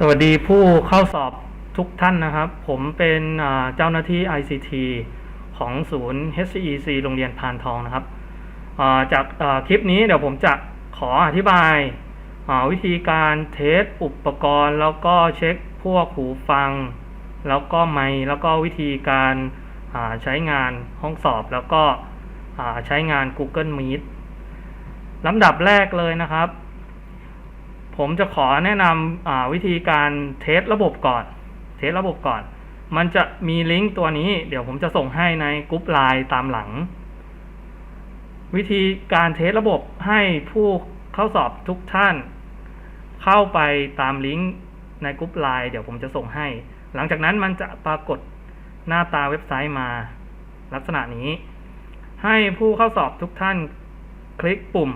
สวัสดีผู้เข้าสอบทุกท่านนะครับ ผมเป็นเจ้าหน้าที่ ICT ของศูนย์ HCEC โรงเรียนพานทองนะครับาจากาคลิปนี้เดี๋ยวผมจะขออธิบายาวิธีการเทสอุปกรณ์ แล้วก็เช็คพวกหูฟัง แล้วก็ไมค์แล้วก็วิธีการาใช้งานห้องสอบแล้วก็ใช้งาน Google Meet ลำดับแรกเลยนะครับ ผมจะขอแนะนำวิธีการเทสระบบก่อน เทสระบบก่อน มันจะมีลิงก์ตัวนี้ เดี๋ยวผมจะส่งให้ในกรุ๊ปไลน์ตามหลัง วิธีการเทสระบบให้ผู้เข้าสอบทุกท่าน เข้าไปตามลิงก์ในกรุ๊ปไลน์เดี๋ยวผมจะส่งให้ หลังจากนั้นมันจะปรากฏหน้าตาเว็บไซต์มา ลักษณะนี้ ให้ผู้เข้าสอบทุกท่านคลิกปุ่ม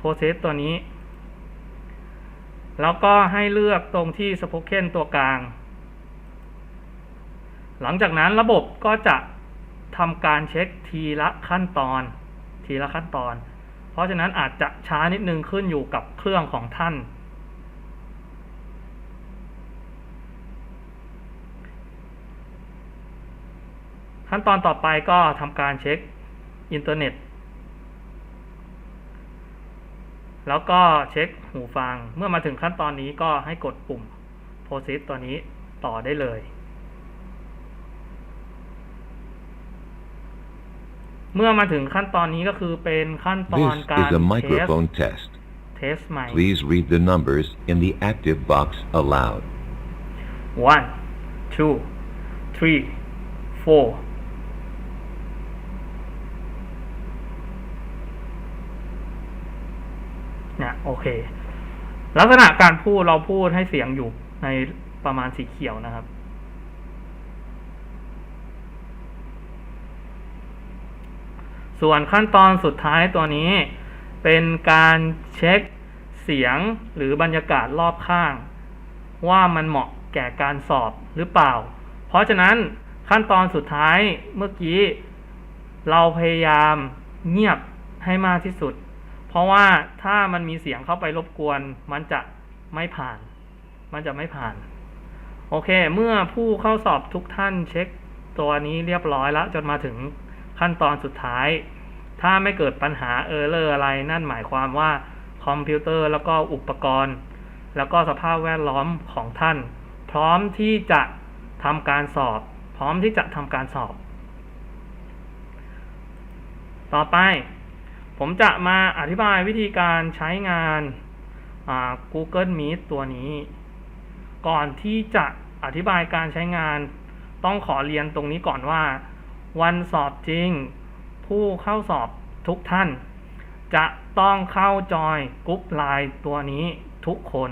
process ตัวนี้ แล้วก็ให้เลือกตรงที่ Spoken ตัวกลาง หลังจากนั้นระบบก็จะทำการเช็คทีละขั้นตอน ทีละขั้นตอน เพราะฉะนั้นอาจจะช้านิดนึงขึ้นอยู่กับเครื่องของท่าน ขั้นตอนต่อไปก็ทำการเช็คอินเทอร์เน็ต แล้วก็เช็คหูฟัง เมื่อมาถึงขั้นตอนนี้ก็ให้กดปุ่ม proceed ตัวนี้ต่อได้เลย เมื่อมาถึงขั้นตอนนี้ก็คือเป็นขั้นตอน This การ is a เทส microphone test. เทสใหม่ Please read the numbers in the active box aloud. one two three four เนี่ยโอเค ลักษณะการพูดเราพูดให้เสียงอยู่ในประมาณสีเขียวนะครับ ส่วนขั้นตอนสุดท้ายตัวนี้ เป็นการเช็คเสียงหรือบรรยากาศรอบข้าง ว่ามันเหมาะแก่การสอบหรือเปล่า เพราะฉะนั้นขั้นตอนสุดท้ายเมื่อกี้ เราพยายามเงียบให้มากที่สุด เพราะว่าถ้ามันมีเสียงเข้าไปรบกวน มันจะไม่ผ่าน มันจะไม่ผ่าน โอเค เมื่อผู้เข้าสอบทุกท่านเช็คตัวนี้เรียบร้อยแล้วจนมาถึงขั้นตอนสุดท้าย ถ้าไม่เกิดปัญหาเออร์เลอร์อะไร นั่นหมายความว่าคอมพิวเตอร์แล้วก็อุปกรณ์ แล้วก็สภาพแวดล้อมของท่าน พร้อมที่จะทำการสอบ พร้อมที่จะทำการสอบ ต่อไป ผมจะมาอธิบายวิธีการใช้งาน Google Meet ตัวนี้ ก่อนที่จะอธิบายการใช้งาน ต้องขอเรียนตรงนี้ก่อนว่า วันสอบจริง ผู้เข้าสอบทุกท่าน จะต้องเข้าจอยกรุ๊ปไลน์ตัวนี้ทุกคน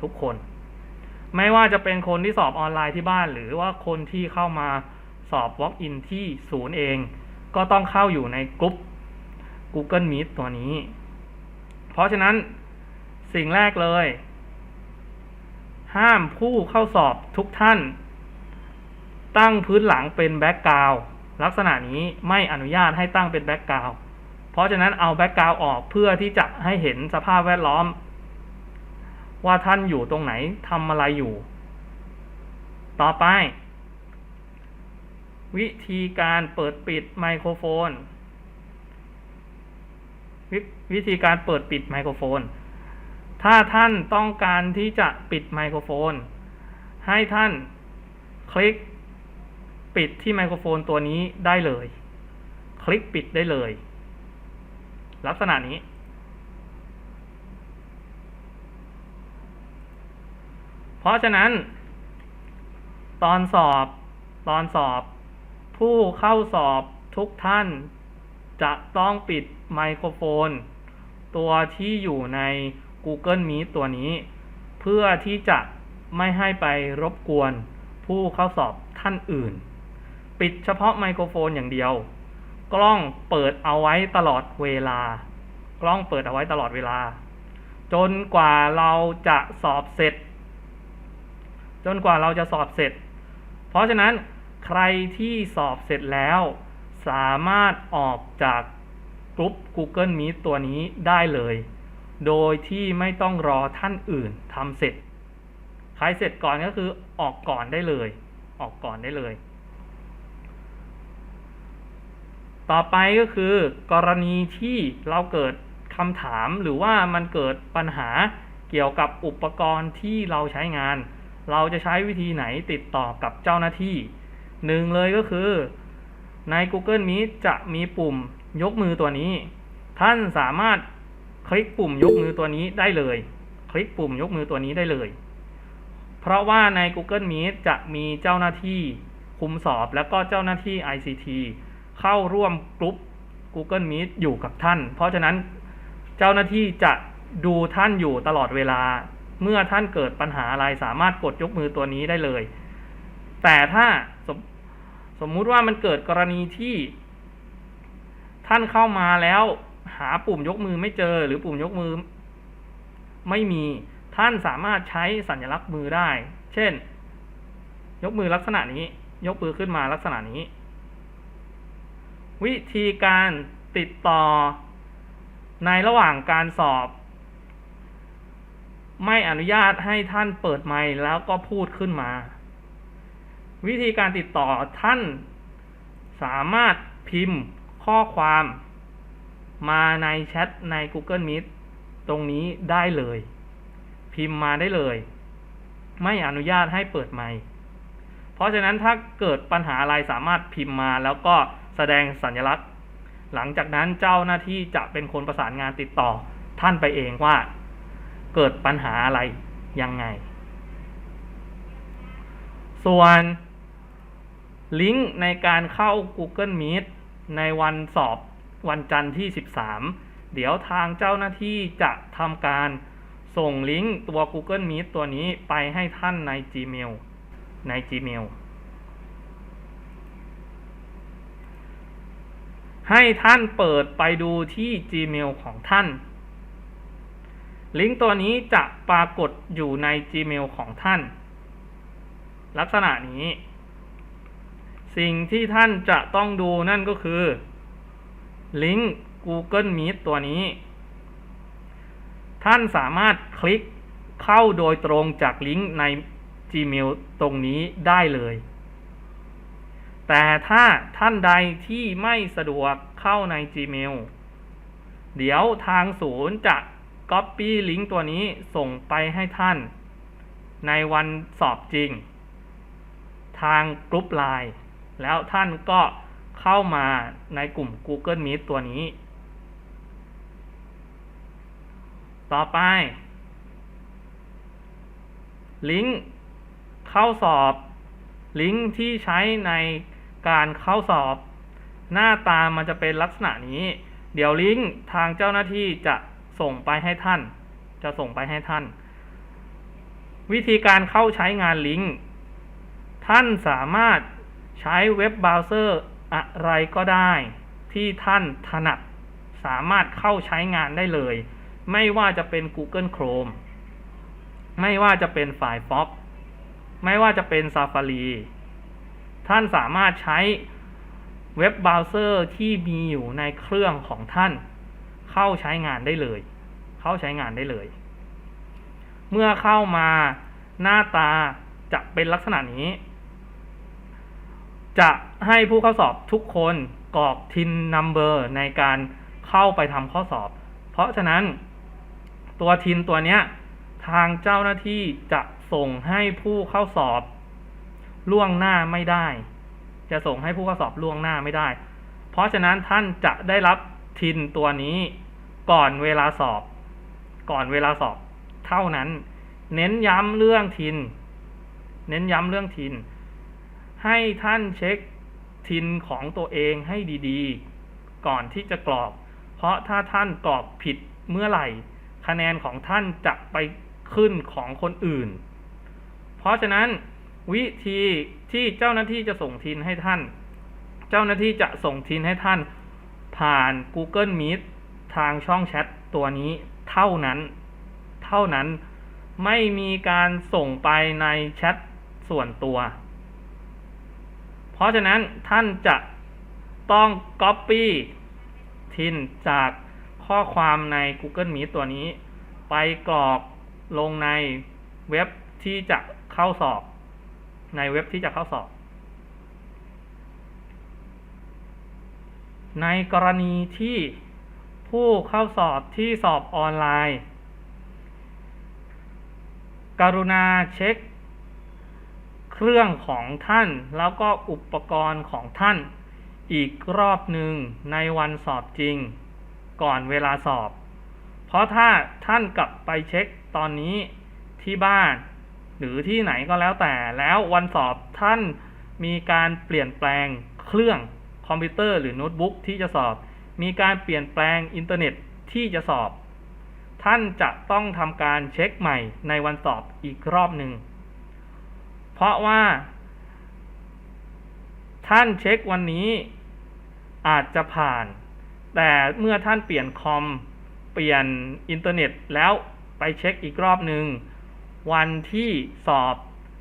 ทุกคน ไม่ว่าจะเป็นคนที่สอบออนไลน์ที่บ้าน หรือว่าคนที่เข้ามาสอบ Walk in ที่ศูนย์เอง ก็ต้องเข้าอยู่ในกรุ๊ป Google Meet ตัวนี้ เพราะฉะนั้นสิ่งแรกเลย ห้ามผู้เข้าสอบทุกท่าน ตั้งพื้นหลังเป็นแบ็กกราวลักษณะนี้ไม่อนุญาตให้ตั้งเป็นแบ็กกราวเพราะฉะนั้นเอาแบ็กกราวออกเพื่อที่จะให้เห็นสภาพแวดล้อม ว่าท่านอยู่ตรงไหนทำอะไรอยู่ ต่อไป วิธีการเปิดปิดไมโครโฟน ววิธีการเปิดปิดไมโครโฟน ถ้าท่านต้องการที่จะปิดไมโครโฟน ให้ท่านคลิกปิดที่ไมโครโฟนตัวนี้ได้เลย คลิกปิดได้เลย ลักษณะนี้ เพราะฉะนั้น ตอนสอบตอนสอบ ผู้เข้าสอบทุกท่าน จะต้องปิดไมโครโฟน ตัวที่อยู่ใน Google Meet ตัวนี้ เพื่อที่จะไม่ให้ไปรบกวนผู้เข้าสอบท่านอื่น ปิดเฉพาะไมโครโฟนอย่างเดียว กล้องเปิดเอาไว้ตลอดเวลา กล้องเปิดเอาไว้ตลอดเวลา จนกว่าเราจะสอบเสร็จ จนกว่าเราจะสอบเสร็จ เพราะฉะนั้นใครที่สอบเสร็จแล้ว สามารถออกจากกลุ่ม Google Meet ตัวนี้ได้เลย โดยที่ไม่ต้องรอท่านอื่นทำเสร็จ ใครเสร็จก่อนก็คือออกก่อนได้เลย ออกก่อนได้เลย ต่อไปก็คือกรณีที่เราเกิดคำถามหรือว่ามันเกิดปัญหาเกี่ยวกับอุปกรณ์ที่เราใช้งาน เราจะใช้วิธีไหนติดต่อกับเจ้าหน้าที่หนึ่งเลยก็คือ ใน Google Meet จะมีปุ่มยกมือตัวนี้ ท่านสามารถคลิกปุ่มยกมือตัวนี้ได้เลย คลิกปุ่มยกมือตัวนี้ได้เลย เพราะว่าใน Google Meet จะมีเจ้าหน้าที่คุมสอบแล้วก็เจ้าหน้าที่ ICT เข้าร่วมกลุ่ม Google Meet อยู่กับท่าน เพราะฉะนั้นเจ้าหน้าที่จะดูท่านอยู่ตลอดเวลา เมื่อท่านเกิดปัญหาอะไรสามารถกดยกมือตัวนี้ได้เลย แต่ถ้า สมมุติว่ามันเกิดกรณีที่ ท่านเข้ามาแล้วหาปุ่มยกมือไม่เจอหรือปุ่มยกมือ ไม่มีท่านสามารถใช้สัญลักษณ์มือได้ เช่น ยกมือลักษณะนี้ ยกมือขึ้นมาลักษณะนี้ วิธีการติดต่อในระหว่างการสอบ ไม่อนุญาตให้ท่านเปิดไมค์แล้วก็พูดขึ้นมา วิธีการติดต่อท่านสามารถพิมพ์ข้อความมาในแชทใน Google Meet ตรงนี้ได้เลย พิมพ์มาได้เลย ไม่อนุญาตให้เปิดไมค์เพราะฉะนั้นถ้าเกิดปัญหาอะไรสามารถพิมพ์มาแล้วก็แสดงสัญลักษณ์ หลังจากนั้นเจ้าหน้าที่จะเป็นคนประสานงานติดต่อท่านไปเองว่า เกิดปัญหาอะไรยังไง ส่วน ลิงก์ในการเข้า Google Meet ในวันสอบวันจันทร์ที่ 13 เดี๋ยวทางเจ้าหน้าที่จะทำการส่งลิงก์ตัว Google Meet ตัวนี้ไปให้ท่านใน Gmail ใน Gmail ให้ท่านเปิดไปดูที่ Gmail ของท่าน ลิงก์ตัวนี้จะปรากฏอยู่ใน Gmail ของท่าน ลักษณะนี้ สิ่งที่ท่านจะต้องดูนั่นก็คือลิงก์ Google Meet ตัวนี้ ท่านสามารถคลิกเข้าโดยตรงจากลิงก์ใน Gmail ตรงนี้ได้เลย แต่ถ้าท่านใดที่ไม่สะดวกเข้าใน Gmail เดี๋ยวทางศูนย์จะ Copy ลิงก์ตัวนี้ส่งไปให้ท่าน ในวันสอบจริง ทางกรุ๊ปไลน์ แล้วท่านก็เข้ามาในกลุ่ม Google Meet ตัวนี้ ต่อไป ลิงก์เข้าสอบ ลิงก์ที่ใช้ในการเข้าสอบ หน้าตามันจะเป็นลักษณะนี้ เดี๋ยวลิงก์ทางเจ้าหน้าที่จะส่งไปให้ท่าน จะส่งไปให้ท่าน วิธีการเข้าใช้งานลิงก์ท่านสามารถ ใช้เว็บเบราว์เซอร์อะไรก็ได้ ที่ท่านถนัดสามารถเข้าใช้งานได้เลย ไม่ว่าจะเป็น Google Chrome ไม่ว่าจะเป็น Firefox ไม่ว่าจะเป็น Safari ท่านสามารถใช้เว็บเบราว์เซอร์ที่มีอยู่ในเครื่องของท่าน เข้าใช้งานได้เลย เข้าใช้งานได้เลย เมื่อเข้ามาหน้าตาจะเป็นลักษณะนี้ จะให้ผู้เข้าสอบทุกคนกรอกทินนัมเบอร์ในการเข้าไปทำข้อสอบ เพราะฉะนั้นตัวทินตัวเนี้ยทางเจ้าหน้าที่จะส่งให้ผู้เข้าสอบล่วงหน้าไม่ได้ จะส่งให้ผู้เข้าสอบล่วงหน้าไม่ได้ เพราะฉะนั้นท่านจะได้รับทินตัวนี้ก่อนเวลาสอบ ก่อนเวลาสอบ เท่านั้น เน้นย้ำเรื่องทิน เน้นย้ำเรื่องทิน ให้ท่านเช็คทินของตัวเองให้ดีๆ ก่อนที่จะกรอก เพราะถ้าท่านกรอกผิดเมื่อไหร่ คะแนนของท่านจะไปขึ้นของคนอื่น เพราะฉะนั้นวิธีที่เจ้าหน้าที่จะส่งทินให้ท่าน เจ้าหน้าที่จะส่งทินให้ท่าน ผ่าน Google Meet ทางช่องแชทตัวนี้เท่านั้น เท่านั้นไม่มีการส่งไปในแชทส่วนตัว ราะฉะนั้นท่านจะต้อง Copy ทินจากข้อความใน Google Meet ตัวนี้ ไปกรอกลงในเว็บที่จะเข้าสอบ ในเว็บที่จะเข้าสอบ ในกรณีที่ผู้เข้าสอบที่สอบออนไลน์ กรุณาเช็ค เครื่องของท่าน แล้วก็อุปกรณ์ของท่าน อีกรอบหนึ่งในวันสอบจริง ก่อนเวลาสอบ เพราะถ้าท่านกลับไปเช็คตอนนี้ที่บ้าน หรือที่ไหนก็แล้วแต่แล้ววันสอบท่านมีการเปลี่ยนแปลงเครื่องคอมพิวเตอร์หรือโน้ตบุ๊กที่จะสอบ มีการเปลี่ยนแปลงอินเทอร์เน็ตที่จะสอบ ท่านจะต้องทำการเช็คใหม่ในวันสอบอีกรอบหนึ่ง เพราะว่า ท่านเช็ควันนี้อาจจะผ่าน แต่เมื่อท่านเปลี่ยนคอม เปลี่ยนอินเทอร์เน็ตแล้วไปเช็คอีกรอบหนึ่งวันที่สอบ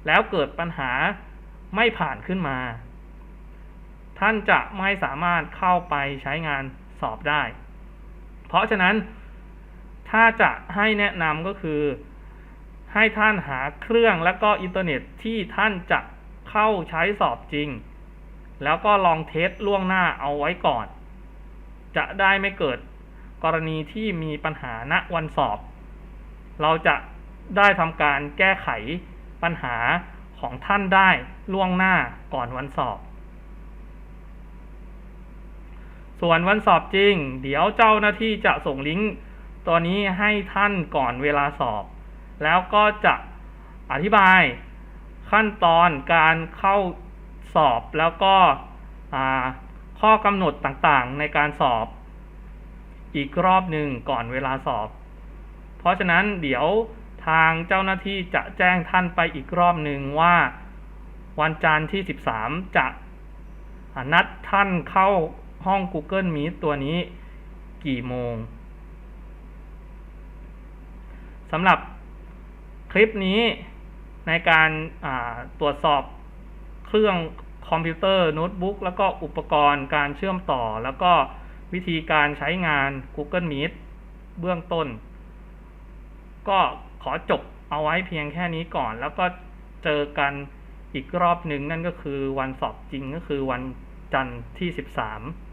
แล้วเกิดปัญหาไม่ผ่านขึ้นมา ท่านจะไม่สามารถเข้าไปใช้งานสอบได้ เพราะฉะนั้นถ้าจะให้แนะนำก็คือ ให้ท่านหาเครื่องและก็อินเทอร์เน็ตที่ท่านจะเข้าใช้สอบจริง แล้วก็ลองเทสล่วงหน้าเอาไว้ก่อน จะได้ไม่เกิดกรณีที่มีปัญหาณวันสอบ เราจะได้ทำการแก้ไขปัญหาของท่านได้ล่วงหน้าก่อนวันสอบ ส่วนวันสอบจริง เดี๋ยวเจ้าหน้าที่จะส่งลิงก์ตัวนี้ให้ท่านก่อนเวลาสอบ แล้วก็จะอธิบายขั้นตอนการเข้าสอบแล้วก็ข้อกำหนดต่างๆ ในการสอบอีกรอบหนึ่งก่อนเวลาสอบ เพราะฉะนั้นเดี๋ยวทางเจ้าหน้าที่จะแจ้งท่านไปอีกรอบหนึ่งว่าวันจันทร์ที่ 13 จะนัดท่านเข้าห้อง Google Meet ตัวนี้กี่โมงสำหรับ คลิปนี้ในการตรวจสอบเครื่องคอมพิวเตอร์โน้ตบุ๊กแล้วก็อุปกรณ์การเชื่อมต่อ แล้วก็วิธีการใช้งาน Google Meet เบื้องต้น ก็ขอจบเอาไว้เพียงแค่นี้ก่อน แล้วก็เจอกันอีกรอบหนึ่งนั่นก็คือวันสอบจริงก็คือวันจันทร์ที่ 13